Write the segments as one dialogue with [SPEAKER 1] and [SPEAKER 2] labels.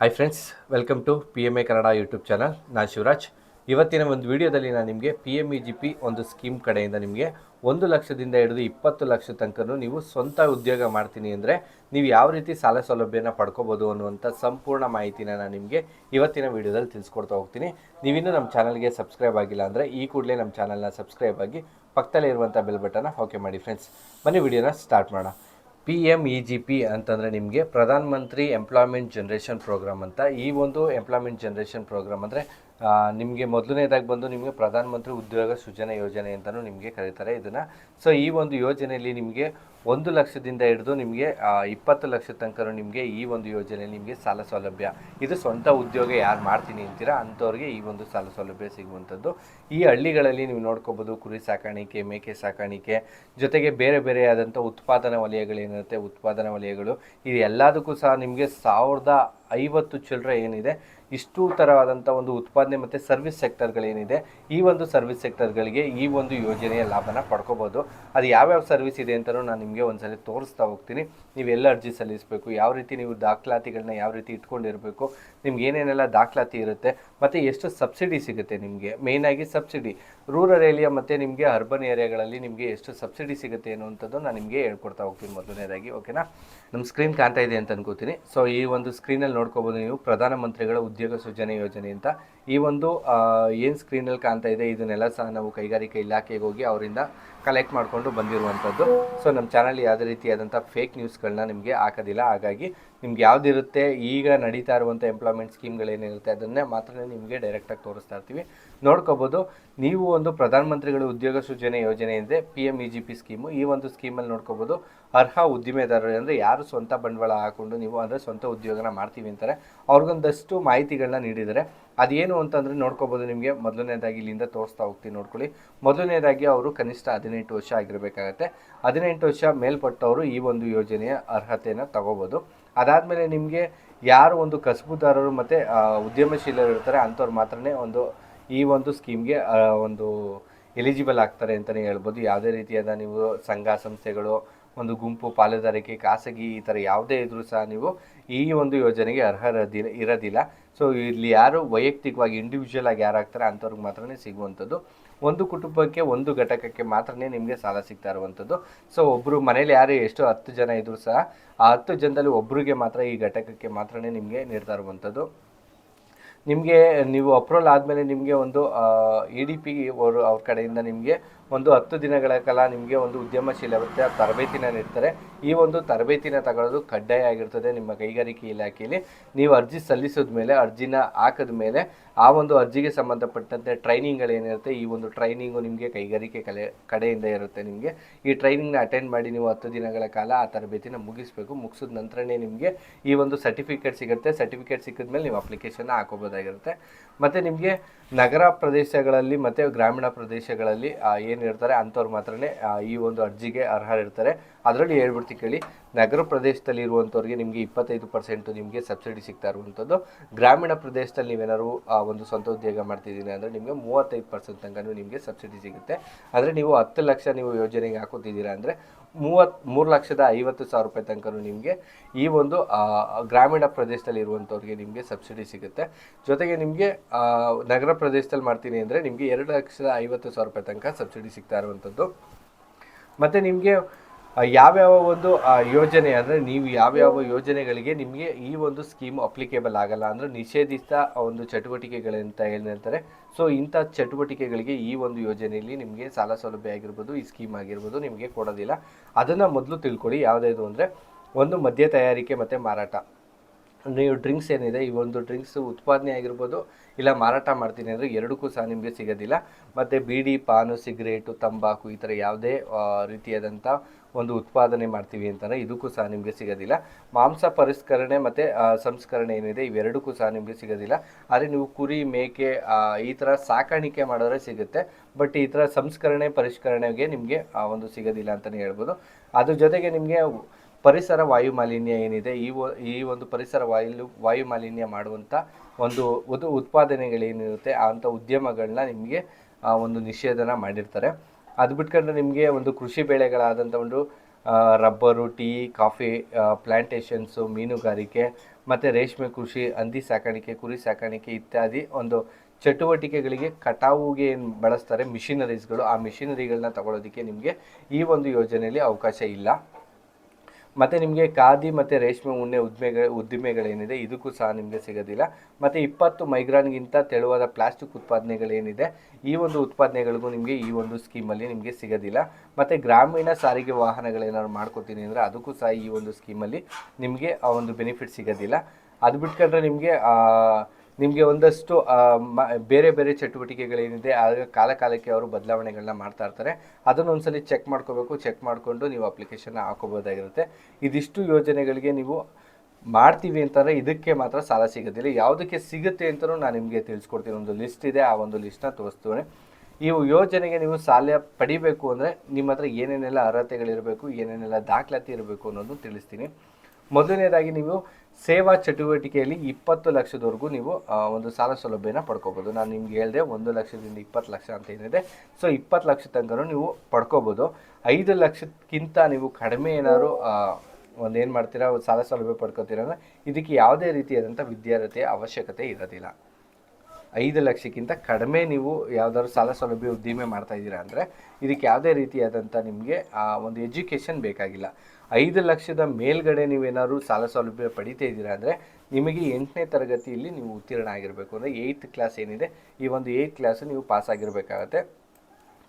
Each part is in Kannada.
[SPEAKER 1] Hi friends welcome to P M A Kannada YouTube channel ನಾನು ಶಿವರಾಜ್. ಇವತ್ತಿನ ಒಂದು ವಿಡಿಯೋದಲ್ಲಿ ನಾನು ನಿಮಗೆ P M E G P ಒಂದು ಸ್ಕೀಮ್ ಕಡೆಯಿಂದ ನಿಮಗೆ ಒಂದು ಲಕ್ಷದಿಂದ ಹಿಡಿದು ಇಪ್ಪತ್ತು ಲಕ್ಷ ತನಕನೂ ನೀವು ಸ್ವಂತ ಉದ್ಯೋಗ ಮಾಡ್ತೀನಿ ಅಂದರೆ ನೀವು ಯಾವ ರೀತಿ ಸಾಲ ಸೌಲಭ್ಯನ ಪಡ್ಕೋಬೋದು ಅನ್ನುವಂಥ ಸಂಪೂರ್ಣ ಮಾಹಿತಿನ ನಾನು ನಿಮಗೆ ಇವತ್ತಿನ ವಿಡಿಯೋದಲ್ಲಿ ತಿಳಿಸ್ಕೊಡ್ತಾ ಹೋಗ್ತೀನಿ. ನೀವಿನ್ನೂ ನಮ್ಮ ಚಾನಲ್ಗೆ ಸಬ್ಸ್ಕ್ರೈಬ್ ಆಗಿಲ್ಲ ಅಂದರೆ ಈ ಕೂಡಲೇ ನಮ್ಮ ಚಾನಲ್ನ ಸಬ್ಸ್ಕ್ರೈಬ್ ಆಗಿ ಪಕ್ಕದಲ್ಲೇ ಇರುವಂಥ ಬೆಲ್ ಬಟನ್ನ ಓಕೆ ಮಾಡಿ ಫ್ರೆಂಡ್ಸ್ ಬನ್ನಿ ವಿಡಿಯೋನ ಸ್ಟಾರ್ಟ್ ಮಾಡೋಣ. P M E G P ಅಂತಂದರೆ ನಿಮಗೆ Pradhan Mantri employment generation program ಅಂತ ಈ ಒಂದು ಎಂಪ್ಲಾಯ್ಮೆಂಟ್ ಜನ್ರೇಷನ್ ಪ್ರೋಗ್ರಾಮ್ ಅಂದರೆ ನಿಮಗೆ ಮೊದಲನೇದಾಗಿ ಬಂದು ನಿಮಗೆ ಪ್ರಧಾನಮಂತ್ರಿ ಉದ್ಯೋಗ ಸೃಜನೆ ಯೋಜನೆ ಅಂತಲೂ ನಿಮಗೆ ಕರೀತಾರೆ ಇದನ್ನು. ಸೊ ಈ ಒಂದು ಯೋಜನೆಯಲ್ಲಿ ನಿಮಗೆ ಒಂದು ಲಕ್ಷದಿಂದ ಹಿಡಿದು ನಿಮಗೆ ಇಪ್ಪತ್ತು ಲಕ್ಷ ತನಕ ನಿಮಗೆ ಈ ಒಂದು ಯೋಜನೆಯಲ್ಲಿ ನಿಮಗೆ ಸಾಲ ಸೌಲಭ್ಯ. ಇದು ಸ್ವಂತ ಉದ್ಯೋಗ ಯಾರು ಮಾಡ್ತೀನಿ ಅಂತೀರಾ? ಅಂಥವ್ರಿಗೆ ಈ ಒಂದು ಸಾಲ ಸೌಲಭ್ಯ ಸಿಗುವಂಥದ್ದು. ಈ ಹಳ್ಳಿಗಳಲ್ಲಿ ನೀವು ನೋಡ್ಕೋಬೋದು, ಕುರಿ ಸಾಕಾಣಿಕೆ, ಮೇಕೆ ಸಾಕಾಣಿಕೆ, ಜೊತೆಗೆ ಬೇರೆ ಬೇರೆ ಆದಂಥ ಉತ್ಪಾದನಾ ವಲಯಗಳೇನಿರುತ್ತೆ ಉತ್ಪಾದನಾ ವಲಯಗಳು, ಇದು ಎಲ್ಲದಕ್ಕೂ ಸಹ ನಿಮಗೆ ಸಾವಿರದ ಐವತ್ತು ಚಿಲ್ಲರೆ ಏನಿದೆ ಇಷ್ಟು ಥರವಾದಂಥ ಒಂದು ಉತ್ಪಾದನೆ ಮತ್ತು ಸರ್ವಿಸ್ ಸೆಕ್ಟರ್ಗಳೇನಿದೆ, ಈ ಒಂದು ಸರ್ವಿಸ್ ಸೆಕ್ಟರ್ಗಳಿಗೆ ಈ ಒಂದು ಯೋಜನೆಯ ಲಾಭನ ಪಡ್ಕೋಬೋದು. ಅದು ಯಾವ್ಯಾವ ಸರ್ವಿಸ್ ಇದೆ ಅಂತಲೂ ನಾನು ನಿಮಗೆ ಒಂದ್ಸಲ ತೋರಿಸ್ತಾ ಹೋಗ್ತೀನಿ. ನೀವು ಎಲ್ಲ ಅರ್ಜಿ ಸಲ್ಲಿಸಬೇಕು, ಯಾವ ರೀತಿ ನೀವು ದಾಖಲಾತಿಗಳನ್ನ ಯಾವ ರೀತಿ ಇಟ್ಕೊಂಡಿರಬೇಕು, ನಿಮ್ಗೆ ಏನೇನೆಲ್ಲ ದಾಖಲಾತಿ ಇರುತ್ತೆ, ಮತ್ತು ಎಷ್ಟು ಸಬ್ಸಿಡಿ ಸಿಗುತ್ತೆ ನಿಮಗೆ? ಮೇಯ್ನಾಗಿ ಸಬ್ಸಿಡಿ. ರೂರಲ್ ಏರಿಯಾ ಮತ್ತು ನಿಮಗೆ ಅರ್ಬನ್ ಏರಿಯಾಗಳಲ್ಲಿ ನಿಮಗೆ ಎಷ್ಟು ಸಬ್ಸಿಡಿ ಸಿಗುತ್ತೆ ಅನ್ನುವಂಥದ್ದು ನಾನು ನಿಮಗೆ ಹೇಳ್ಕೊಡ್ತಾ ಹೋಗ್ತೀನಿ ಮೊದಲನೇದಾಗಿ ಓಕೆನಾ ನಮ್ಮ ಸ್ಕ್ರೀನ್ ಕಾಣ್ತಾ ಇದೆ ಅಂತ ಅನ್ಕೋತೀನಿ. ಸೊ ಈ ಒಂದು ಸ್ಕ್ರೀನಲ್ಲಿ ನೋಡ್ಕೋಬೋದು ನೀವು ಪ್ರಧಾನಮಂತ್ರಿಗಳ ಉದ್ಯೋಗ ಸೃಜನೆ ಯೋಜನೆ ಅಂತ ಈ ಒಂದು ಏನು ಸ್ಕ್ರೀನಲ್ಲಿ ಕಾಣ್ತಾ ಇದೆ, ಇದನ್ನೆಲ್ಲ ಸಹ ನಾವು ಕೈಗಾರಿಕಾ ಇಲಾಖೆಗೆ ಹೋಗಿ ಅವರಿಂದ ಕಲೆಕ್ಟ್ ಮಾಡಿಕೊಂಡು ಬಂದಿರುವಂಥದ್ದು. ಸೊ ನಮ್ಮ ಚಾನಲ್ ಯಾವುದೇ ರೀತಿಯಾದಂಥ ಫೇಕ್ ನ್ಯೂಸ್ಗಳನ್ನ ನಿಮಗೆ ಹಾಕೋದಿಲ್ಲ. ಹಾಗಾಗಿ ನಿಮ್ಗೆ ಯಾವುದಿರುತ್ತೆ ಈಗ ನಡೀತಾ ಇರುವಂಥ ಎಂಪ್ಲಾಯ್ಮೆಂಟ್ ಸ್ಕೀಮ್ಗಳೇನಿರುತ್ತೆ ಅದನ್ನೇ ಮಾತ್ರ ನಿಮಗೆ ಡೈರೆಕ್ಟಾಗಿ ತೋರಿಸ್ತಾ ಇರ್ತೀವಿ. ನೋಡ್ಕೋಬೋದು. ನೀವು ಒಂದು ಪ್ರಧಾನಮಂತ್ರಿಗಳ ಉದ್ಯೋಗ ಸೃಜನೆ ಯೋಜನೆ ಇದೆ P M E G P scheme ಈ ಒಂದು ಸ್ಕೀಮಲ್ಲಿ ನೋಡ್ಕೋಬೋದು, ಅರ್ಹ ಉದ್ದಿಮೆದಾರರು ಅಂದರೆ ಯಾರು ಸ್ವಂತ ಬಂಡವಾಳ ಹಾಕ್ಕೊಂಡು ನೀವು ಅಂದರೆ ಸ್ವಂತ ಉದ್ಯೋಗನ ಮಾಡ್ತೀವಿ ಅಂತಾರೆ. ಅವ್ರಿಗೊಂದಷ್ಟು ಮಾಹಿತಿಗಳನ್ನ ನೀಡಿದ್ದಾರೆ ಅದೇನು ಅಂತಂದರೆ ನೋಡ್ಕೋಬೋದು ನಿಮಗೆ. ಮೊದಲನೇದಾಗಿ ಇಲ್ಲಿಂದ ತೋರಿಸ್ತಾ ಹೋಗ್ತೀನಿ ನೋಡ್ಕೊಳ್ಳಿ. ಮೊದಲನೇದಾಗಿ ಅವರು ಕನಿಷ್ಠ ಹದಿನೆಂಟು ವರ್ಷ ಆಗಿರಬೇಕಾಗತ್ತೆ. ಹದಿನೆಂಟು ವರ್ಷ ಮೇಲ್ಪಟ್ಟವರು ಈ ಒಂದು ಯೋಜನೆಯ ಅರ್ಹತೆಯನ್ನು ತಗೋಬೋದು. ಅದಾದಮೇಲೆ ನಿಮಗೆ ಯಾರು ಒಂದು ಕಸಬುದಾರರು ಮತ್ತು ಉದ್ಯಮಶೀಲರು ಇರ್ತಾರೆ, ಅಂಥವ್ರು ಮಾತ್ರನೇ ಒಂದು ಈ ಒಂದು ಸ್ಕೀಮ್ಗೆ ಒಂದು ಎಲಿಜಿಬಲ್ ಆಗ್ತಾರೆ ಅಂತಲೇ ಹೇಳ್ಬೋದು. ಯಾವುದೇ ರೀತಿಯಾದ ನೀವು ಸಂಘ ಸಂಸ್ಥೆಗಳು, ಒಂದು ಗುಂಪು, ಪಾಲುದಾರಿಕೆ, ಖಾಸಗಿ ಈ ಥರ ಯಾವುದೇ ಇದ್ರೂ ಸಹ ನೀವು ಈ ಒಂದು ಯೋಜನೆಗೆ ಅರ್ಹರದಿಲ್ಲ ಇರೋದಿಲ್ಲ. ಸೊ ಇಲ್ಲಿ ಯಾರು ವೈಯಕ್ತಿಕವಾಗಿ ಇಂಡಿವಿಜುವಲ್ ಆಗಿ ಯಾರು ಆಗ್ತಾರೆ ಅಂಥವ್ರಿಗೆ ಮಾತ್ರನೇ ಸಿಗುವಂಥದ್ದು. ಒಂದು ಕುಟುಂಬಕ್ಕೆ, ಒಂದು ಘಟಕಕ್ಕೆ ಮಾತ್ರನೇ ನಿಮಗೆ ಸಾಲ ಸಿಗ್ತಾ ಇರುವಂಥದ್ದು. ಸೊ ಒಬ್ಬರು ಮನೇಲಿ ಯಾರು ಎಷ್ಟು ಹತ್ತು ಜನ ಇದ್ದರೂ ಸಹ ಆ ಹತ್ತು ಜನದಲ್ಲಿ ಒಬ್ಬರಿಗೆ ಮಾತ್ರ ಈ ಘಟಕಕ್ಕೆ ಮಾತ್ರನೇ ನಿಮಗೆ ನೀಡ್ತಾ ಇರುವಂಥದ್ದು. ನಿಮಗೆ ನೀವು ಅಪ್ರೂವಲ್ ಆದಮೇಲೆ ನಿಮಗೆ ಒಂದು ಇ ಡಿ ಪಿ ಅವರು ಅವ್ರ ಕಡೆಯಿಂದ ನಿಮಗೆ ಒಂದು ಹತ್ತು ದಿನಗಳ ಕಾಲ ನಿಮಗೆ ಒಂದು ಉದ್ಯಮಶೀಲತೆ ತರಬೇತಿನ ನೀಡ್ತಾರೆ. ಈ ಒಂದು ತರಬೇತಿನ ತಗೊಳ್ಳೋದು ಕಡ್ಡಾಯ ಆಗಿರ್ತದೆ ನಿಮ್ಮ ಕೈಗಾರಿಕೆ ಇಲಾಖೆಯಲ್ಲಿ. ನೀವು ಅರ್ಜಿ ಸಲ್ಲಿಸಿದ ಮೇಲೆ, ಅರ್ಜಿನ ಹಾಕಿದ ಮೇಲೆ ಆ ಒಂದು ಅರ್ಜಿಗೆ ಸಂಬಂಧಪಟ್ಟಂತೆ ಟ್ರೈನಿಂಗ್ಗಳೇನಿರುತ್ತೆ ಈ ಒಂದು ಟ್ರೈನಿಂಗು ನಿಮಗೆ ಕೈಗಾರಿಕೆ ಕಲೆ, ಕಡೆಯಿಂದ ಇರುತ್ತೆ ನಿಮಗೆ. ಈ ಟ್ರೈನಿಂಗ್ನ ಅಟೆಂಡ್ ಮಾಡಿ ನೀವು ಹತ್ತು ದಿನಗಳ ಕಾಲ ಆ ತರಬೇತಿನ ಮುಗಿಸ್ಬೇಕು. ಮುಗಿಸಿದ ನಂತರನೇ ನಿಮಗೆ ಈ ಒಂದು ಸರ್ಟಿಫಿಕೇಟ್ ಸಿಗುತ್ತೆ. ಸರ್ಟಿಫಿಕೇಟ್ ಸಿಕ್ಕಿದ ಮೇಲೆ ನೀವು ಅಪ್ಲಿಕೇಶನ್ನ ಹಾಕೋಬೋದಾಗಿರುತ್ತೆ. ಮತ್ತು ನಿಮಗೆ ನಗರ ಪ್ರದೇಶಗಳಲ್ಲಿ ಮತ್ತು ಗ್ರಾಮೀಣ ಪ್ರದೇಶಗಳಲ್ಲಿ ಏನಿರ್ತಾರೆ ಅಂಥವ್ರು ಮಾತ್ರನೇ ಈ ಒಂದು ಅರ್ಜಿಗೆ ಅರ್ಹರಿರ್ತಾರೆ. ಅದರಲ್ಲಿ ಹೇಳ್ಬಿಡ್ತೀವಿ ಕೇಳಿ ನಗರ ಪ್ರದೇಶದಲ್ಲಿ ಇರುವಂಥವ್ರಿಗೆ ನಿಮಗೆ ಇಪ್ಪತ್ತೈದು ಪರ್ಸೆಂಟು ನಿಮಗೆ ಸಬ್ಸಿಡಿ ಸಿಗ್ತಾ ಇರುವಂಥದ್ದು. ಗ್ರಾಮೀಣ ಪ್ರದೇಶದಲ್ಲಿ ನೀವೇನಾದ್ರು ಆ, ಒಂದು ಸ್ವಂತ ಉದ್ಯೋಗ ಮಾಡ್ತಿದ್ದೀನಿ ಅಂದರೆ ನಿಮಗೆ ಮೂವತ್ತೈದು ಪರ್ಸೆಂಟ್ ತನಕ ನಿಮಗೆ ಸಬ್ಸಿಡಿ ಸಿಗುತ್ತೆ. ಅಂದರೆ ನೀವು ಹತ್ತು ಲಕ್ಷ ನೀವು ಯೋಜನೆಗೆ ಹಾಕೋತಿದ್ದೀರಾ ಅಂದರೆ ಮೂವತ್ತು ಮೂರು ಲಕ್ಷದ ಐವತ್ತು ಸಾವಿರ ರೂಪಾಯಿ ತನಕ ನಿಮಗೆ ಈ ಒಂದು ಗ್ರಾಮೀಣ ಪ್ರದೇಶದಲ್ಲಿ ಇರುವಂಥವ್ರಿಗೆ ನಿಮಗೆ ಸಬ್ಸಿಡಿ ಸಿಗುತ್ತೆ. ಜೊತೆಗೆ ನಿಮಗೆ ನಗರ ಪ್ರದೇಶದಲ್ಲಿ ಮಾಡ್ತೀನಿ ಅಂದರೆ ನಿಮಗೆ ಎರಡು ಲಕ್ಷದ ಐವತ್ತು ಸಾವಿರ ರೂಪಾಯಿ ತನಕ ಸಬ್ಸಿಡಿ ಸಿಗ್ತಾ ಇರುವಂಥದ್ದು. ಮತ್ತು ನಿಮಗೆ ಯಾವ್ಯಾವ ಒಂದು ಯೋಜನೆ ಅಂದರೆ ನೀವು ಯಾವ್ಯಾವ ಯೋಜನೆಗಳಿಗೆ ನಿಮಗೆ ಈ ಒಂದು ಸ್ಕೀಮ್ ಅಪ್ಲಿಕೇಬಲ್ ಆಗಲ್ಲ ಅಂದರೆ ನಿಷೇಧಿತ ಒಂದು ಚಟುವಟಿಕೆಗಳಂತ ಏನಿರ್ತಾರೆ ಸೊ ಇಂಥ ಚಟುವಟಿಕೆಗಳಿಗೆ ಈ ಒಂದು ಯೋಜನೆಯಲ್ಲಿ ನಿಮಗೆ ಸಾಲ ಸೌಲಭ್ಯ ಆಗಿರ್ಬೋದು ಈ ಸ್ಕೀಮ್ ಆಗಿರ್ಬೋದು ನಿಮಗೆ ಕೊಡೋದಿಲ್ಲ. ಅದನ್ನು ಮೊದಲು ತಿಳ್ಕೊಳ್ಳಿ. ಯಾವುದಾದ್ರು ಅಂದರೆ ಒಂದು ಮದ್ಯ ತಯಾರಿಕೆ ಮತ್ತು ಮಾರಾಟ. ನೀವು ಡ್ರಿಂಕ್ಸ್ ಏನಿದೆ ಈ ಒಂದು ಡ್ರಿಂಕ್ಸ್ ಉತ್ಪಾದನೆ ಆಗಿರ್ಬೋದು ಇಲ್ಲ ಮಾರಾಟ ಮಾಡ್ತೀನಿ ಅಂದರೆ ಎರಡಕ್ಕೂ ಸಹ ನಿಮಗೆ ಸಿಗೋದಿಲ್ಲ. ಮತ್ತು ಬೀಡಿ ಪಾನು ಸಿಗರೇಟು ತಂಬಾಕು ಈ ಥರ ಯಾವುದೇ ರೀತಿಯಾದಂಥ ಒಂದು ಉತ್ಪಾದನೆ ಮಾಡ್ತೀವಿ ಅಂತಂದರೆ ಇದಕ್ಕೂ ಸಹ ನಿಮಗೆ ಸಿಗೋದಿಲ್ಲ. ಮಾಂಸ ಪರಿಷ್ಕರಣೆ ಮತ್ತು ಸಂಸ್ಕರಣೆ ಏನಿದೆ, ಇವೆರಡಕ್ಕೂ ಸಹ ನಿಮಗೆ ಸಿಗೋದಿಲ್ಲ. ಆದರೆ ನೀವು ಕುರಿ, ಮೇಕೆ ಈ ಥರ ಸಾಕಾಣಿಕೆ ಮಾಡಿದ್ರೆ ಸಿಗುತ್ತೆ. ಬಟ್ ಈ ಥರ ಸಂಸ್ಕರಣೆ, ಪರಿಷ್ಕರಣೆಗೆ ನಿಮಗೆ ಒಂದು ಸಿಗೋದಿಲ್ಲ ಅಂತಲೇ ಹೇಳ್ಬೋದು. ಅದ್ರ ಜೊತೆಗೆ ನಿಮಗೆ ಪರಿಸರ ವಾಯು ಮಾಲಿನ್ಯ ಏನಿದೆ, ಈ ಈ ಒಂದು ಪರಿಸರ ವಾಯು ವಾಯು ಮಾಲಿನ್ಯ ಮಾಡುವಂಥ ಒಂದು ಉದು, ಉತ್ಪಾದನೆಗಳೇನಿರುತ್ತೆ ಅಂಥ ಉದ್ಯಮಗಳನ್ನ ನಿಮಗೆ ಒಂದು ನಿಷೇಧನ ಮಾಡಿರ್ತಾರೆ. ಅದು ಬಿಟ್ಕೊಂಡ್ರೆ ನಿಮಗೆ ಒಂದು ಕೃಷಿ ಬೆಳೆಗಳಾದಂಥ ಒಂದು ರಬ್ಬರು, ಟೀ, ಕಾಫಿ ಪ್ಲ್ಯಾಂಟೇಷನ್ಸು ಮೀನುಗಾರಿಕೆ, ಮತ್ತು ರೇಷ್ಮೆ ಕೃಷಿ, ಹಂದಿ ಸಾಕಾಣಿಕೆ, ಕುರಿ ಸಾಕಾಣಿಕೆ ಇತ್ಯಾದಿ ಒಂದು ಚಟುವಟಿಕೆಗಳಿಗೆ ಕಟಾವುಗೆ ಏನು ಬಳಸ್ತಾರೆ ಮಿಷಿನರೀಸ್ಗಳು. ಆ ಮಿಷಿನರಿಗಳನ್ನ ತಗೊಳ್ಳೋದಕ್ಕೆ ನಿಮಗೆ ಈ ಒಂದು ಯೋಜನೆಯಲ್ಲಿ ಅವಕಾಶ ಇಲ್ಲ. ಮತ್ತು ನಿಮಗೆ ಖಾದಿ ಮತ್ತು ರೇಷ್ಮೆ ಉಣ್ಣೆ ಉದ್ದಿಮೆಗಳ ಉದ್ದಿಮೆಗಳೇನಿದೆ, ಇದಕ್ಕೂ ಸಹ ನಿಮಗೆ ಸಿಗೋದಿಲ್ಲ. ಮತ್ತು ಇಪ್ಪತ್ತು ಮೈಗ್ರಾನ್ಗಿಂತ ತೆಳುವಾದ ಪ್ಲಾಸ್ಟಿಕ್ ಉತ್ಪಾದನೆಗಳೇನಿದೆ, ಈ ಒಂದು ಉತ್ಪಾದನೆಗಳಿಗೂ ನಿಮಗೆ ಈ ಒಂದು ಸ್ಕೀಮಲ್ಲಿ ನಿಮಗೆ ಸಿಗೋದಿಲ್ಲ. ಮತ್ತು ಗ್ರಾಮೀಣ ಸಾರಿಗೆ ವಾಹನಗಳೇನಾದ್ರು ಮಾಡ್ಕೋತೀನಿ ಅಂದರೆ ಅದಕ್ಕೂ ಸಹ ಈ ಒಂದು ಸ್ಕೀಮಲ್ಲಿ ನಿಮಗೆ ಆ ಒಂದು ಬೆನಿಫಿಟ್ ಸಿಗೋದಿಲ್ಲ. ಅದು ಬಿಟ್ಕೊಂಡ್ರೆ ನಿಮಗೆ ನಿಮಗೆ ಒಂದಷ್ಟು ಬೇರೆ ಬೇರೆ ಚಟುವಟಿಕೆಗಳೇನಿದೆ ಆಗ ಕಾಲ ಕಾಲಕ್ಕೆ ಅವರು ಬದಲಾವಣೆಗಳನ್ನ ಮಾಡ್ತಾ ಇರ್ತಾರೆ. ಅದನ್ನು ಒಂದ್ಸಲಿ ಚೆಕ್ ಮಾಡ್ಕೋಬೇಕು ಚೆಕ್ ಮಾಡಿಕೊಂಡು ನೀವು ಅಪ್ಲಿಕೇಶನ್ ಹಾಕೋಬೋದಾಗಿರುತ್ತೆ ಇದಿಷ್ಟು ಯೋಜನೆಗಳಿಗೆ ನೀವು ಮಾಡ್ತೀವಿ ಅಂತಂದರೆ ಇದಕ್ಕೆ ಮಾತ್ರ ಸಾಲ ಸಿಗೋದಿಲ್ಲ. ಯಾವುದಕ್ಕೆ ಸಿಗುತ್ತೆ ಅಂತಲೂ ನಾನು ನಿಮಗೆ ತಿಳಿಸ್ಕೊಡ್ತೀನಿ. ಒಂದು ಲಿಸ್ಟ್ ಇದೆ, ಆ ಒಂದು ಲಿಸ್ಟ್ನ ತೋರಿಸ್ತೇನೆ. ಈ ಯೋಜನೆಗೆ ನೀವು ಸಾಲ ಪಡಿಬೇಕು ಅಂದರೆ ನಿಮ್ಮ ಹತ್ರ ಏನೇನೆಲ್ಲ ಅರ್ಹತೆಗಳಿರಬೇಕು, ಏನೇನೆಲ್ಲ ದಾಖಲಾತಿ ಇರಬೇಕು ಅನ್ನೋದು ತಿಳಿಸ್ತೀನಿ. ಮೊದಲನೇದಾಗಿ ನೀವು ಸೇವಾ ಚಟುವಟಿಕೆಯಲ್ಲಿ ಇಪ್ಪತ್ತು ಲಕ್ಷದವರೆಗೂ ನೀವು ಒಂದು ಸಾಲ ಸೌಲಭ್ಯನ ಪಡ್ಕೋಬೋದು. ನಾನು ನಿಮ್ಗೆ ಹೇಳಿದೆ ಒಂದು ಲಕ್ಷದಿಂದ ಇಪ್ಪತ್ತು ಲಕ್ಷ ಅಂತ ಏನಿದೆ. ಸೊ ಇಪ್ಪತ್ತು ಲಕ್ಷ ತನಕ ನೀವು ಪಡ್ಕೋಬೋದು. ಐದು ಲಕ್ಷಕ್ಕಿಂತ ನೀವು ಕಡಿಮೆ ಏನಾದ್ರು ಒಂದು ಏನು ಮಾಡ್ತೀರಾ, ಒಂದು ಸಾಲ ಸೌಲಭ್ಯ ಪಡ್ಕೋತೀರ ಅಂದರೆ, ಇದಕ್ಕೆ ಯಾವುದೇ ರೀತಿಯಾದಂಥ ವಿದ್ಯಾರ್ಥಿಯ ಅವಶ್ಯಕತೆ ಇರೋದಿಲ್ಲ. ಐದು ಲಕ್ಷಕ್ಕಿಂತ ಕಡಿಮೆ ನೀವು ಯಾವ್ದಾದ್ರು ಸಾಲ ಸೌಲಭ್ಯ ಉದ್ದಿಮೆ ಮಾಡ್ತಾ ಇದ್ದೀರಾ ಅಂದರೆ, ಇದಕ್ಕೆ ಯಾವುದೇ ರೀತಿಯಾದಂಥ ನಿಮಗೆ ಒಂದು ಎಜುಕೇಷನ್ ಬೇಕಾಗಿಲ್ಲ. ಐದು ಲಕ್ಷದ ಮೇಲ್ಗಡೆ ನೀವೇನಾದ್ರು ಸಾಲ ಸೌಲಭ್ಯ ಪಡಿತಾ ಇದ್ದೀರಾ ಅಂದರೆ ನಿಮಗೆ ಎಂಟನೇ ತರಗತಿಯಲ್ಲಿ ನೀವು ಉತ್ತೀರ್ಣ ಆಗಿರಬೇಕು. ಅಂದರೆ ಏಯ್ತ್ ಕ್ಲಾಸ್ ಏನಿದೆ, ಈ ಒಂದು ಏಯ್ತ್ ಕ್ಲಾಸ್ ನೀವು ಪಾಸ್ ಆಗಿರಬೇಕಾಗತ್ತೆ.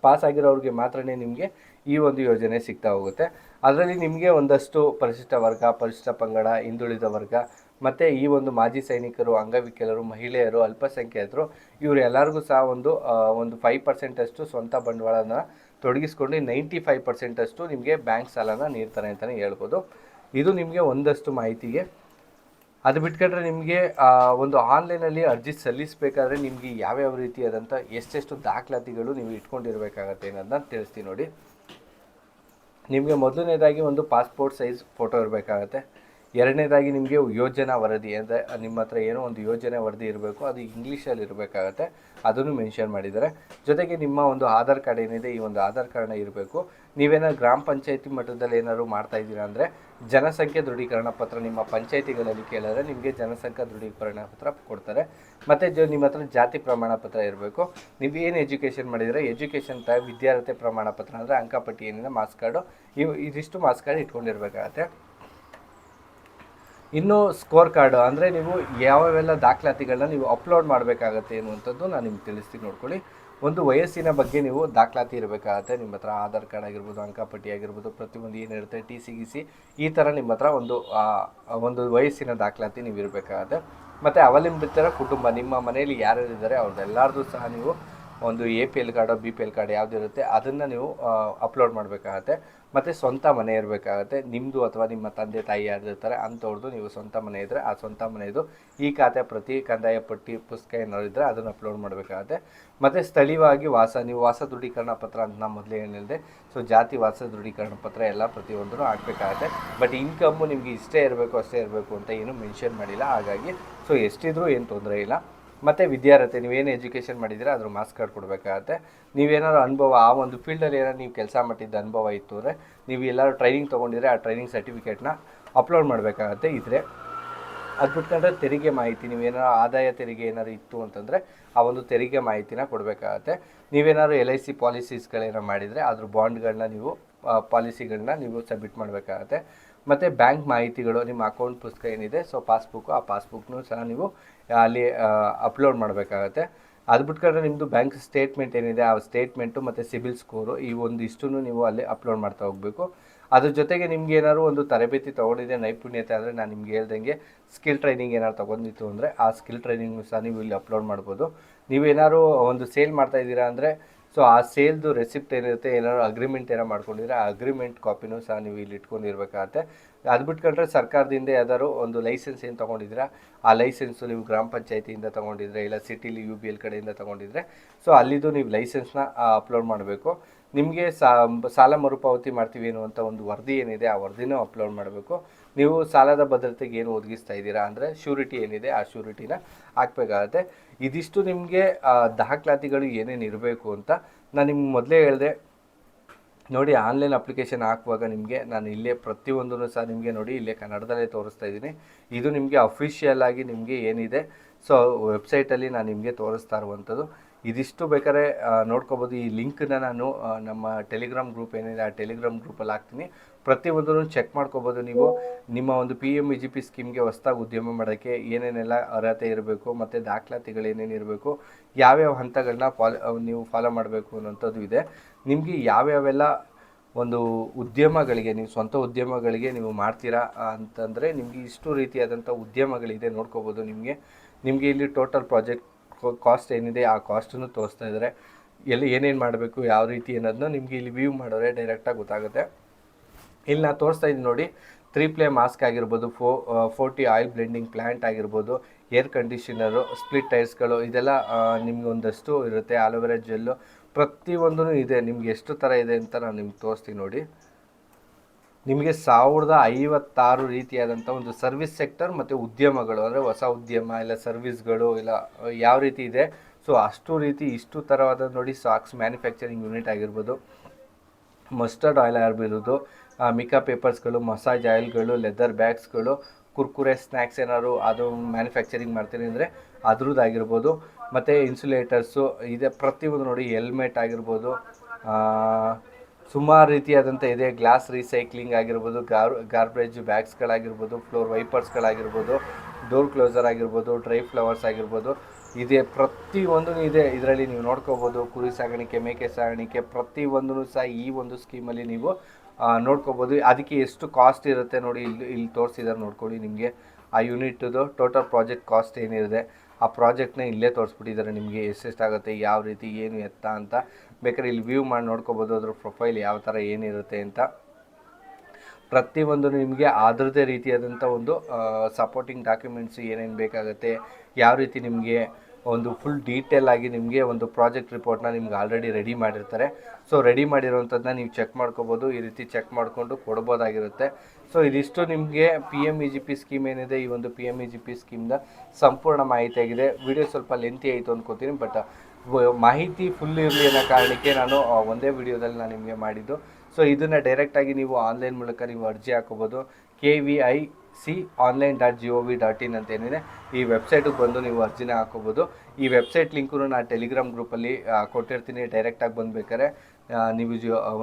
[SPEAKER 1] ಪಾಸ್ ಆಗಿರೋರಿಗೆ ಮಾತ್ರನೇ ನಿಮಗೆ ಈ ಒಂದು ಯೋಜನೆ ಸಿಗ್ತಾ ಹೋಗುತ್ತೆ. ಅದರಲ್ಲಿ ನಿಮಗೆ ಒಂದಷ್ಟು ಪರಿಶಿಷ್ಟ ವರ್ಗ, ಪರಿಶಿಷ್ಟ ಪಂಗಡ, ಹಿಂದುಳಿದ ವರ್ಗ, ಮತ್ತು ಈ ಒಂದು ಮಾಜಿ ಸೈನಿಕರು, ಅಂಗವಿಕಲರು, ಮಹಿಳೆಯರು, ಅಲ್ಪಸಂಖ್ಯಾತರು, ಇವರು ಎಲ್ಲರಿಗೂ ಸಹ ಒಂದು ಒಂದು ಫೈವ್ ಪರ್ಸೆಂಟಷ್ಟು ಸ್ವಂತ ಬಂಡವಾಳನ ತೊಡಗಿಸ್ಕೊಂಡು ನೈಂಟಿ ಫೈವ್ ಪರ್ಸೆಂಟಷ್ಟು ನಿಮಗೆ ಬ್ಯಾಂಕ್ ಸಾಲನ ನೀಡ್ತಾರೆ ಅಂತಲೇ ಹೇಳ್ಬೋದು. ಇದು ನಿಮಗೆ ಒಂದಷ್ಟು ಮಾಹಿತಿಗೆ. ಅದು ಬಿಟ್ಕೊಂಡ್ರೆ ನಿಮಗೆ ಒಂದು ಆನ್ಲೈನಲ್ಲಿ ಅರ್ಜಿ ಸಲ್ಲಿಸಬೇಕಾದ್ರೆ ನಿಮಗೆ ಯಾವ್ಯಾವ ರೀತಿಯಾದಂಥ ಎಷ್ಟೆಷ್ಟು ದಾಖಲಾತಿಗಳು ನೀವು ಇಟ್ಕೊಂಡಿರಬೇಕಾಗತ್ತೆ ಅನ್ನೋದನ್ನ ತಿಳಿಸ್ತೀನಿ ನೋಡಿ. ನಿಮಗೆ ಮೊದಲನೇದಾಗಿ ಒಂದು ಪಾಸ್ಪೋರ್ಟ್ ಸೈಜ್ ಫೋಟೋ ಇರಬೇಕಾಗತ್ತೆ. ಎರಡನೇದಾಗಿ ನಿಮಗೆ ಯೋಜನಾ ವರದಿ ಅಂದರೆ ನಿಮ್ಮ ಹತ್ರ ಏನೋ ಒಂದು ಯೋಜನೆ ವರದಿ ಇರಬೇಕು, ಅದು ಇಂಗ್ಲೀಷಲ್ಲಿ ಇರಬೇಕಾಗತ್ತೆ, ಅದನ್ನು ಮೆನ್ಷನ್ ಮಾಡಿದ್ದಾರೆ. ಜೊತೆಗೆ ನಿಮ್ಮ ಒಂದು ಆಧಾರ್ ಕಾರ್ಡ್ ಏನಿದೆ, ಈ ಒಂದು ಆಧಾರ್ ಕಾರ್ಡ್ನ ಇರಬೇಕು. ನೀವೇನಾದ್ರು ಗ್ರಾಮ ಪಂಚಾಯತಿ ಮಟ್ಟದಲ್ಲಿ ಏನಾದ್ರು ಮಾಡ್ತಾ ಇದ್ದೀರಾ ಅಂದರೆ, ಜನಸಂಖ್ಯೆ ದೃಢೀಕರಣ ಪತ್ರ ನಿಮ್ಮ ಪಂಚಾಯತಿಗಳಲ್ಲಿ ಕೇಳಿದ್ರೆ ನಿಮಗೆ ಜನಸಂಖ್ಯಾ ದೃಢೀಕರಣ ಪತ್ರ ಕೊಡ್ತಾರೆ. ಮತ್ತು ಜೊ, ನಿಮ್ಮ ಹತ್ರ ಜಾತಿ ಪ್ರಮಾಣ ಪತ್ರ ಇರಬೇಕು. ನೀವು ಏನು ಎಜುಕೇಷನ್ ಮಾಡಿದರೆ ಎಜುಕೇಷನ್ ತ ವಿದ್ಯಾರ್ಥಿ ಪ್ರಮಾಣ ಪತ್ರ ಅಂದರೆ ಅಂಕಪಟ್ಟಿ ಏನಿದೆ, ಮಾರ್ಕ್ಸ್ ಕಾರ್ಡು, ಇವು ಇದಿಷ್ಟು ಮಾರ್ಕ್ಸ್ ಕಾರ್ಡ್ ಇಟ್ಕೊಂಡಿರ್ಬೇಕಾಗತ್ತೆ. ಇನ್ನು ಸ್ಕೋರ್ ಕಾರ್ಡು, ಅಂದರೆ ನೀವು ಯಾವ್ಯಾವೆಲ್ಲ ದಾಖಲಾತಿಗಳನ್ನ ನೀವು ಅಪ್ಲೋಡ್ ಮಾಡಬೇಕಾಗತ್ತೆ ಅನ್ನುವಂಥದ್ದು ನಾನು ನಿಮ್ಗೆ ತಿಳಿಸ್ತೀನಿ ನೋಡ್ಕೊಳ್ಳಿ. ಒಂದು ವಯಸ್ಸಿನ ಬಗ್ಗೆ ನೀವು ದಾಖಲಾತಿ ಇರಬೇಕಾಗತ್ತೆ. ನಿಮ್ಮ ಹತ್ರ ಆಧಾರ್ ಕಾರ್ಡ್ ಆಗಿರ್ಬೋದು ಅಂಕಪಟ್ಟಿ ಆಗಿರ್ಬೋದು ಪ್ರತಿಯೊಂದು ಏನಿರುತ್ತೆ ಟಿ ಸಿ, ಗಿ ಸಿ, ಈ ಥರ ನಿಮ್ಮ ಹತ್ರ ಒಂದು ಒಂದು ವಯಸ್ಸಿನ ದಾಖಲಾತಿ ನೀವು ಇರಬೇಕಾಗತ್ತೆ. ಮತ್ತು ಅವಲಂಬಿತರ ಕುಟುಂಬ, ನಿಮ್ಮ ಮನೆಯಲ್ಲಿ ಯಾರ್ಯಾರಿದ್ದಾರೆ ಅವ್ರದ್ದು ಎಲ್ಲರದ್ದು ಸಹ ನೀವು ಒಂದು A P L card, B P L card ಯಾವುದಿರುತ್ತೆ ಅದನ್ನು ನೀವು ಅಪ್ಲೋಡ್ ಮಾಡಬೇಕಾಗತ್ತೆ. ಮತ್ತು ಸ್ವಂತ ಮನೆ ಇರಬೇಕಾಗತ್ತೆ. ನಿಮ್ಮದು ಅಥವಾ ನಿಮ್ಮ ತಂದೆ, ತಾಯಿ ಯಾರಿರ್ತಾರೆ ಅಂಥವ್ರದ್ದು ನೀವು ಸ್ವಂತ ಮನೆ ಇದ್ದರೆ ಆ ಸ್ವಂತ ಮನೆಯದು ಈ ಖಾತೆ ಪ್ರತಿ ಕಂದಾಯ ಪಟ್ಟಿ, ಪುಸ್ತಕ ಏನಾದ್ರು ಇದ್ದರೆ ಅದನ್ನು ಅಪ್ಲೋಡ್ ಮಾಡಬೇಕಾಗತ್ತೆ. ಮತ್ತು ಸ್ಥಳೀಯವಾಗಿ ವಾಸ, ನೀವು ವಾಸ ದೃಢೀಕರಣ ಪತ್ರ ಅಂತ ನಾನು ಮೊದಲೇ ಏನಿಲ್ಲದೆ ಸೊ ಜಾತಿ ವಾಸ ದೃಢೀಕರಣ ಪತ್ರ ಎಲ್ಲ ಪ್ರತಿಯೊಂದನ್ನು ಹಾಕಬೇಕಾಗತ್ತೆ. ಬಟ್ ಇನ್ಕಮ್ಮು ನಿಮಗೆ ಇಷ್ಟೇ ಇರಬೇಕು, ಅಷ್ಟೇ ಇರಬೇಕು ಅಂತ ಏನು ಮೆನ್ಷನ್ ಮಾಡಿಲ್ಲ. ಹಾಗಾಗಿ ಸೊ ಎಷ್ಟಿದ್ರೂ ಏನು ತೊಂದರೆ ಇಲ್ಲ. ಮತ್ತು ವಿದ್ಯಾರ್ಥಿ ನೀವೇನು ಎಜುಕೇಷನ್ ಮಾಡಿದ್ದೀರಾ, ಅದ್ರ ಮಾರ್ಕ್ಸ್ ಕಾರ್ಡ್ ಕೊಡಬೇಕಾಗತ್ತೆ. ನೀವೇನಾದ್ರು ಅನುಭವ, ಆ ಒಂದು ಫೀಲ್ಡಲ್ಲಿ ಏನಾದ್ರು ನೀವು ಕೆಲಸ ಮಾಡಿದ್ದ ಅನುಭವ ಇತ್ತು ಅಂದರೆ ನೀವು ಎಲ್ಲರೂ ಟ್ರೈನಿಂಗ್ ತೊಗೊಂಡಿದ್ರೆ ಆ ಟ್ರೈನಿಂಗ್ ಸರ್ಟಿಫಿಕೇಟ್ನ ಅಪ್ಲೋಡ್ ಮಾಡಬೇಕಾಗತ್ತೆ ಇದ್ರೆ. ಅದು ಬಿಟ್ಕೊಂಡ್ರೆ ತೆರಿಗೆ ಮಾಹಿತಿ ನೀವೇನಾದ್ರು ಆದಾಯ ತೆರಿಗೆ ಏನಾದ್ರು ಇತ್ತು ಅಂತಂದರೆ ಆ ಒಂದು ತೆರಿಗೆ ಮಾಹಿತಿನ ಕೊಡಬೇಕಾಗತ್ತೆ. ನೀವೇನಾದ್ರು ಎಲ್ ಐ ಸಿ ಪಾಲಿಸೀಸ್ಗಳೇನೋ ಮಾಡಿದರೆ ಅದ್ರ ಬಾಂಡ್ಗಳನ್ನ ನೀವು ಪಾಲಿಸಿಗಳನ್ನ ನೀವು ಸಬ್ಮಿಟ್ ಮಾಡಬೇಕಾಗತ್ತೆ. ಮತ್ತು ಬ್ಯಾಂಕ್ ಮಾಹಿತಿಗಳು, ನಿಮ್ಮ ಅಕೌಂಟ್ ಪುಸ್ತಕ ಏನಿದೆ ಸೊ ಪಾಸ್ಬುಕ್ಕು ಆ ಪಾಸ್ಬುಕ್ನೂ ಸಹ ನೀವು ಅಲ್ಲಿ ಅಪ್ಲೋಡ್ ಮಾಡಬೇಕಾಗತ್ತೆ. ಅದು ಬಿಟ್ಕೊಂಡ್ರೆ ನಿಮ್ಮದು ಬ್ಯಾಂಕ್ ಸ್ಟೇಟ್ಮೆಂಟ್ ಏನಿದೆ, ಆ ಸ್ಟೇಟ್ಮೆಂಟು ಮತ್ತು ಸಿಬಿಲ್ ಸ್ಕೋರು ಈ ಒಂದು ನೀವು ಅಲ್ಲಿ ಅಪ್ಲೋಡ್ ಮಾಡ್ತಾ ಹೋಗಬೇಕು. ಅದ್ರ ಜೊತೆಗೆ ನಿಮ್ಗೆ ಏನಾದ್ರು ಒಂದು ತರಬೇತಿ ತೊಗೊಂಡಿದೆ, ನೈಪುಣ್ಯತೆ ಅಂದರೆ ನಾನು ನಿಮ್ಗೆ ಹೇಳ್ದಂಗೆ ಸ್ಕಿಲ್ ಟ್ರೈನಿಂಗ್ ಏನಾದ್ರು ತೊಗೊಂಡಿತ್ತು ಅಂದರೆ ಆ ಸ್ಕಿಲ್ ಟ್ರೈನಿಂಗ್ ಸಹ ನೀವು ಇಲ್ಲಿ ಅಪ್ಲೋಡ್ ಮಾಡ್ಬೋದು. ನೀವೇನಾದ್ರು ಒಂದು ಸೇಲ್ ಮಾಡ್ತಾ ಇದ್ದೀರಾ ಅಂದರೆ ಸೊ ಆ ಸೇಲ್ದು ರೆಸಿಪ್ಟ್ ಏನಿರುತ್ತೆ, ಏನಾದ್ರು ಅಗ್ರಿಮೆಂಟ್ ಏನೋ ಮಾಡ್ಕೊಂಡಿದ್ರೆ ಆ ಅಗ್ರಿಮೆಂಟ್ ಕಾಪಿನೂ ಸಹ ನೀವು ಇಲ್ಲಿ ಇಟ್ಕೊಂಡಿರ್ಬೇಕಾಗತ್ತೆ. ಅದು ಬಿಟ್ಕೊಂಡ್ರೆ ಸರ್ಕಾರದಿಂದ ಯಾವ್ದಾದ್ರು ಒಂದು ಲೈಸೆನ್ಸ್ ಏನು ತೊಗೊಂಡಿದ್ದೀರಾ? ಆ ಲೈಸೆನ್ಸು ನೀವು ಗ್ರಾಮ ಪಂಚಾಯತಿಯಿಂದ ತೊಗೊಂಡಿದ್ರೆ, ಇಲ್ಲ ಸಿಟಿಲಿ ಯು ಬಿ ಎಲ್ ಕಡೆಯಿಂದ ತೊಗೊಂಡಿದ್ರೆ, ಸೊ ಅಲ್ಲಿದು ನೀವು ಲೈಸೆನ್ಸ್ನ ಅಪ್ಲೋಡ್ ಮಾಡಬೇಕು. ನಿಮಗೆ ಸಾಲ ಮರುಪಾವತಿ ಮಾಡ್ತೀವಿ ಅನ್ನುವಂಥ ಒಂದು ವರದಿ ಏನಿದೆ, ಆ ವರದಿನೂ ಅಪ್ಲೋಡ್ ಮಾಡಬೇಕು. ನೀವು ಸಾಲದ ಭದ್ರತೆಗೆ ಏನು ಒದಗಿಸ್ತಾ ಇದ್ದೀರಾ ಅಂದರೆ ಶ್ಯೂರಿಟಿ ಏನಿದೆ, ಆ ಶ್ಯೂರಿಟಿನ ಹಾಕಬೇಕಾಗತ್ತೆ. ಇದಿಷ್ಟು ನಿಮಗೆ ದಾಖಲಾತಿಗಳು ಏನೇನು ಇರಬೇಕು ಅಂತ ನಾನು ನಿಮ್ಗೆ ಮೊದಲೇ ಹೇಳಿದೆ ನೋಡಿ, ಆನ್ಲೈನ್ ಅಪ್ಲಿಕೇಶನ್ ಹಾಕುವಾಗ ನಿಮಗೆ ನಾನು ಇಲ್ಲೇ ಪ್ರತಿಯೊಂದನ್ನು ಸಹ ನಿಮಗೆ ನೋಡಿ ಇಲ್ಲೇ ಕನ್ನಡದಲ್ಲೇ ತೋರಿಸ್ತಾ ಇದ್ದೀನಿ. ಇದು ನಿಮಗೆ ಅಫಿಷಿಯಲ್ ಆಗಿ ನಿಮಗೆ ಏನಿದೆ, ಸೊ ವೆಬ್ಸೈಟಲ್ಲಿ ನಾನು ನಿಮಗೆ ತೋರಿಸ್ತಾ ಇರುವಂಥದ್ದು. ಇದಿಷ್ಟು ಬೇಕಾದ್ರೆ ನೋಡ್ಕೋಬೋದು. ಈ ಲಿಂಕನ್ನ ನಾನು ನಮ್ಮ ಟೆಲಿಗ್ರಾಮ್ ಗ್ರೂಪ್ ಏನಿದೆ, ಆ ಟೆಲಿಗ್ರಾಮ್ ಗ್ರೂಪಲ್ಲಿ ಹಾಕ್ತೀನಿ. ಪ್ರತಿಯೊಂದನ್ನು ಚೆಕ್ ಮಾಡ್ಕೋಬೋದು ನೀವು. ನಿಮ್ಮ ಒಂದು P M E G P ಸ್ಕೀಮ್ಗೆ ಹೊಸ್ದಾಗಿ ಉದ್ಯಮ ಮಾಡೋಕ್ಕೆ ಏನೇನೆಲ್ಲ ಅರ್ಹತೆ ಇರಬೇಕು ಮತ್ತು ದಾಖಲಾತಿಗಳು ಏನೇನು ಇರಬೇಕು, ಯಾವ್ಯಾವ ಹಂತಗಳನ್ನ ಫಾಲೋ ನೀವು ಫಾಲೋ ಮಾಡಬೇಕು ಅನ್ನೋಂಥದ್ದು ಇದೆ. ನಿಮಗೆ ಯಾವ್ಯಾವೆಲ್ಲ ಒಂದು ಉದ್ಯಮಗಳಿಗೆ, ನೀವು ಸ್ವಂತ ಉದ್ಯಮಗಳಿಗೆ ನೀವು ಮಾಡ್ತೀರಾ ಅಂತಂದರೆ ನಿಮಗೆ ಇಷ್ಟು ರೀತಿಯಾದಂಥ ಉದ್ಯಮಗಳಿದೆ ನೋಡ್ಕೋಬೋದು ನಿಮಗೆ. ನಿಮಗೆ ಇಲ್ಲಿ ಟೋಟಲ್ ಪ್ರಾಜೆಕ್ಟ್ ಕಾಸ್ಟ್ ಏನಿದೆ ಆ ಕಾಸ್ಟನ್ನು ತೋರಿಸ್ತಾ ಇದ್ದಾರೆ ಎಲ್ಲಿ ಏನೇನು ಮಾಡಬೇಕು, ಯಾವ ರೀತಿ ಅನ್ನೋದನ್ನ ನಿಮಗೆ ಇಲ್ಲಿ ವ್ಯೂ ಮಾಡಿದ್ರೆ ಡೈರೆಕ್ಟಾಗಿ ಗೊತ್ತಾಗುತ್ತೆ. ಇಲ್ಲಿ ನಾನು ತೋರಿಸ್ತಾ ಇದ್ದೀನಿ ನೋಡಿ ತ್ರೀ ಪ್ಲೇ ಮಾಸ್ಕ್ ಆಗಿರ್ಬೋದು ಫೋ ಫೋರ್ಟಿ ಆಯಿಲ್ ಬ್ಲೆಂಡಿಂಗ್ ಪ್ಲ್ಯಾಂಟ್ ಆಗಿರ್ಬೋದು ಏರ್ ಕಂಡೀಷನರು ಸ್ಪ್ಲಿಟ್ ಟೈರ್ಸ್ಗಳು ಇದೆಲ್ಲ ಆ, ನಿಮ್ಗೆ ಒಂದಷ್ಟು ಇರುತ್ತೆ ಆಲೋವೆರಾ ಜೆಲ್ಲು ಪ್ರತಿಯೊಂದೂ ಇದೆ ನಿಮ್ಗೆ ಎಷ್ಟು ಥರ ಇದೆ ಅಂತ ನಾನು ನಿಮ್ಗೆ ತೋರಿಸ್ತೀನಿ ನೋಡಿ. ನಿಮಗೆ ಸಾವಿರದ ಐವತ್ತಾರು ರೀತಿಯಾದಂಥ ಒಂದು ಸರ್ವಿಸ್ ಸೆಕ್ಟರ್ ಮತ್ತು ಉದ್ಯಮಗಳು ಅಂದರೆ ಹೊಸ ಉದ್ಯಮ ಇಲ್ಲ ಸರ್ವಿಸ್ಗಳು ಇಲ್ಲ ಯಾವ ರೀತಿ ಇದೆ ಸೊ ಅಷ್ಟು ರೀತಿ ಇಷ್ಟು ಥರವಾದ ನೋಡಿ ಸಾಕ್ಸ್ ಮ್ಯಾನುಫ್ಯಾಕ್ಚರಿಂಗ್ ಯೂನಿಟ್ ಆಗಿರ್ಬೋದು ಮಸ್ಟರ್ಡ್ ಆಯಿಲ್ ಆಗಿರ್ಬೋದು ಮಿಕಾ ಪೇಪರ್ಸ್ಗಳು, ಮಸಾಜ್ ಆಯಿಲ್ಗಳು, ಲೆದರ್ ಬ್ಯಾಗ್ಸ್ಗಳು, ಕುರ್ಕುರೆ ಸ್ನ್ಯಾಕ್ಸ್ ಏನಾದ್ರು ಅದು ಮ್ಯಾನುಫ್ಯಾಕ್ಚರಿಂಗ್ ಮಾಡ್ತೀನಿ ಅಂದರೆ ಅದ್ರದ್ದಾಗಿರ್ಬೋದು. ಮತ್ತು ಇನ್ಸುಲೇಟರ್ಸು, ಇದೆ ಪ್ರತಿಯೊಂದು ನೋಡಿ ಹೆಲ್ಮೆಟ್ ಆಗಿರ್ಬೋದು ಸುಮಾರು ರೀತಿಯಾದಂಥ ಇದೆ. ಗ್ಲಾಸ್ ರೀಸೈಕ್ಲಿಂಗ್ ಆಗಿರ್ಬೋದು, ಗಾರ್, ಗಾರ್ಬೇಜ್ ಬ್ಯಾಗ್ಸ್ಗಳಾಗಿರ್ಬೋದು, ಫ್ಲೋರ್ ವೈಪರ್ಸ್ಗಳಾಗಿರ್ಬೋದು, ಡೋರ್ ಕ್ಲೋಸರ್ ಆಗಿರ್ಬೋದು, ಡ್ರೈ ಫ್ಲವರ್ಸ್ ಆಗಿರ್ಬೋದು. ಇದೆ ಪ್ರತಿಯೊಂದೂ ಇದೆ. ಇದರಲ್ಲಿ ನೀವು ನೋಡ್ಕೋಬೋದು, ಕುರಿ ಸಾಗಾಣಿಕೆ ಮೇಕೆ ಸಾಗಾಣಿಕೆ ಪ್ರತಿಯೊಂದೂ ಸಹ ಈ ಒಂದು ಸ್ಕೀಮಲ್ಲಿ ನೀವು ನೋಡ್ಕೋಬೋದು. ಅದಕ್ಕೆ ಎಷ್ಟು ಕಾಸ್ಟ್ ಇರುತ್ತೆ ನೋಡಿ ಇಲ್ಲಿ ಇಲ್ಲಿ ತೋರಿಸಿದ್ದಾರೆ ನೋಡ್ಕೊಳ್ಳಿ ನಿಮಗೆ. ಆ ಯೂನಿಟ್ದು ಟೋಟಲ್ ಪ್ರಾಜೆಕ್ಟ್ ಕಾಸ್ಟ್ ಏನಿದೆ, ಆ ಪ್ರಾಜೆಕ್ಟ್ನ ಇಲ್ಲೇ ತೋರಿಸ್ಬಿಟ್ಟಿದ್ದಾರೆ ನಿಮಗೆ ಎಷ್ಟೆಷ್ಟಾಗುತ್ತೆ ಯಾವ ರೀತಿ, ಏನು ಎತ್ತ ಅಂತ. ಬೇಕಾದ್ರೆ ಇಲ್ಲಿ ವ್ಯೂ ಮಾಡಿ ನೋಡ್ಕೋಬೋದು, ಅದ್ರ ಪ್ರೊಫೈಲ್ ಯಾವ ಥರ ಏನಿರುತ್ತೆ ಅಂತ. ಪ್ರತಿಯೊಂದು ನಿಮಗೆ ಅದರದ್ದೇ ರೀತಿಯಾದಂಥ ಒಂದು ಸಪೋರ್ಟಿಂಗ್ ಡಾಕ್ಯುಮೆಂಟ್ಸ್ ಏನೇನು ಬೇಕಾಗುತ್ತೆ, ಯಾವ ರೀತಿ ನಿಮಗೆ ಒಂದು ಫುಲ್ ಡೀಟೇಲ್ ಆಗಿ ನಿಮಗೆ ಒಂದು ಪ್ರಾಜೆಕ್ಟ್ ರಿಪೋರ್ಟ್ನ ನಿಮ್ಗೆ ಆಲ್ರೆಡಿ ರೆಡಿ ಮಾಡಿರ್ತಾರೆ. ಸೊ ರೆಡಿ ಮಾಡಿರೋವಂಥದ್ದನ್ನ ನೀವು ಚೆಕ್ ಮಾಡ್ಕೋಬೋದು. ಈ ರೀತಿ ಚೆಕ್ ಮಾಡಿಕೊಂಡು ಕೊಡ್ಬೋದಾಗಿರುತ್ತೆ. ಸೊ ಇದಿಷ್ಟು ನಿಮಗೆ P M E G P scheme ಏನಿದೆ, ಈ ಒಂದು P M E G P ಸ್ಕೀಮ್ನ ಸಂಪೂರ್ಣ ಮಾಹಿತಿ ಆಗಿದೆ. ವಿಡಿಯೋ ಸ್ವಲ್ಪ ಲೆಂತಿ ಆಯಿತು ಅಂದ್ಕೋತೀನಿ ಬಟ್ ಮಾಹಿತಿ ಫುಲ್ ಇರಲಿ ಅನ್ನೋ ಕಾರಣಕ್ಕೆ ನಾನು ಒಂದೇ ವಿಡಿಯೋದಲ್ಲಿ ನಾನು ನಿಮಗೆ ಮಾಡಿದ್ದು. ಸೊ ಇದನ್ನು ಡೈರೆಕ್ಟಾಗಿ ನೀವು ಆನ್ಲೈನ್ ಮೂಲಕ ನೀವು ಅರ್ಜಿ ಹಾಕೋಬೋದು. K V I C online dot G O V dot in ಅಂತ ಏನಿದೆ. ಈ ವೆಬ್ಸೈಟಿಗೆ ಬಂದು ನೀವು ಅರ್ಜಿನ ಹಾಕೋಬೋದು. ಈ ವೆಬ್ಸೈಟ್ ಲಿಂಕನ್ನು ನಾನು ಟೆಲಿಗ್ರಾಮ್ ಗ್ರೂಪಲ್ಲಿ ಕೊಟ್ಟಿರ್ತೀನಿ. ಡೈರೆಕ್ಟಾಗಿ ಬಂದುಬೇಕಾದ್ರೆ ನೀವು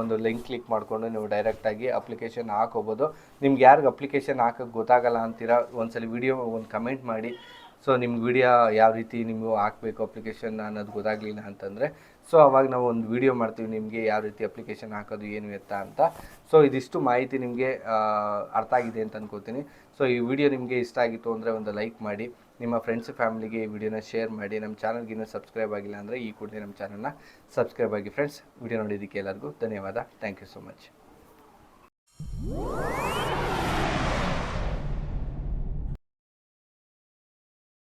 [SPEAKER 1] ಒಂದು ಲಿಂಕ್ ಕ್ಲಿಕ್ ಮಾಡಿಕೊಂಡು ನೀವು ಡೈರೆಕ್ಟಾಗಿ ಅಪ್ಲಿಕೇಶನ್ ಹಾಕೋಬೋದು. ನಿಮ್ಗೆ ಯಾರಿಗೆ ಅಪ್ಲಿಕೇಶನ್ ಹಾಕೋಕ್ಕೆ ಗೊತ್ತಾಗಲ್ಲ ಅಂತೀರಾ, ಒಂದ್ಸಲ ವಿಡಿಯೋ ಒಂದು ಕಮೆಂಟ್ ಮಾಡಿ. ಸೊ ನಿಮ್ಗೆ ವಿಡಿಯೋ ಯಾವ ರೀತಿ ನಿಮಗೆ ಹಾಕಬೇಕು ಅಪ್ಲಿಕೇಶನ್ ಅನ್ನೋದು ಗೊತ್ತಾಗಲಿಲ್ಲ ಅಂತಂದರೆ ಸೊ ಅವಾಗ ನಾವು ಒಂದು ವಿಡಿಯೋ ಮಾಡ್ತೀವಿ, ನಿಮಗೆ ಯಾವ ರೀತಿ ಅಪ್ಲಿಕೇಶನ್ ಹಾಕೋದು, ಏನು ಎತ್ತ ಅಂತ. ಸೊ ಇದಿಷ್ಟು ಮಾಹಿತಿ ನಿಮಗೆ ಅರ್ಥ ಆಗಿದೆ ಅಂತ ಅನ್ಕೋತೀನಿ. ಸೊ ಈ ವಿಡಿಯೋ ನಿಮಗೆ ಇಷ್ಟ ಆಗಿತ್ತು ಅಂದರೆ ಒಂದು ಲೈಕ್ ಮಾಡಿ, ನಿಮ್ಮ ಫ್ರೆಂಡ್ಸ್ ಫ್ಯಾಮಿಲಿಗೆ ಈ ವಿಡಿಯೋನ ಶೇರ್ ಮಾಡಿ, ನಮ್ಮ ಚಾನಲ್ಗೆ ಇನ್ನೂ ಸಬ್ಸ್ಕ್ರೈಬ್ ಆಗಿಲ್ಲ ಅಂದರೆ ಈ ಕೂಡ ನಮ್ಮ ಚಾನಲ್ನ ಸಬ್ಸ್ಕ್ರೈಬ್ ಆಗಿ ಫ್ರೆಂಡ್ಸ್ ವಿಡಿಯೋ ನೋಡಿದ್ದಕ್ಕೆ ಎಲ್ಲರಿಗೂ ಧನ್ಯವಾದ. Thank you so much